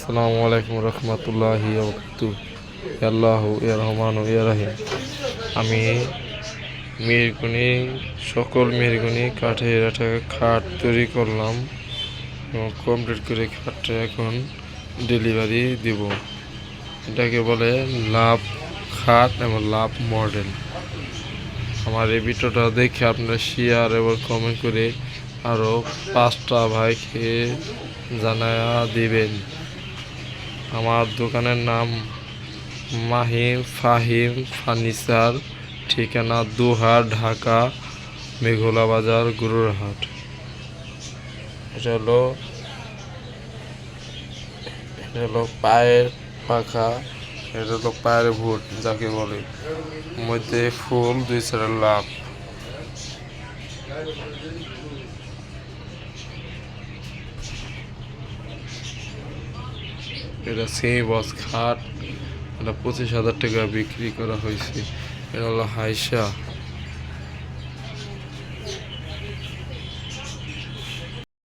আসসালামু আলাইকুম রহমতুল্লাহ আল্লাহ রহমান রাহিম। আমি মিরগুনি সকল মিরগুনি কাঠের একটা খাট তৈরি করলাম এবং কমপ্লিট করে খাটটা এখন ডেলিভারি দিব। এটাকে বলে লাভ খাট এবং লাভ মডেল। আমার এই ভিডিওটা দেখে আপনারা শেয়ার এবং কমেন্ট করে আরও পাঁচটা ভাইকে জানা দিবেন। আমার দোকানের নাম মাহিম ফাহিম ফার্নিচার ঠিকানা দুহার, ঢাকা, মেঘলা বাজার, গুরুরহাট। এটা হলো হলো পায়ের পাখা, এটা হলো পায়ের ভুট যাকে বলে। মধ্যে ফুল, দুই চার লাভ। এটা সেম বস খাট এটা পঁচিশ হাজার টাকা বিক্রি করা হয়েছে। এটা হলো হাইসা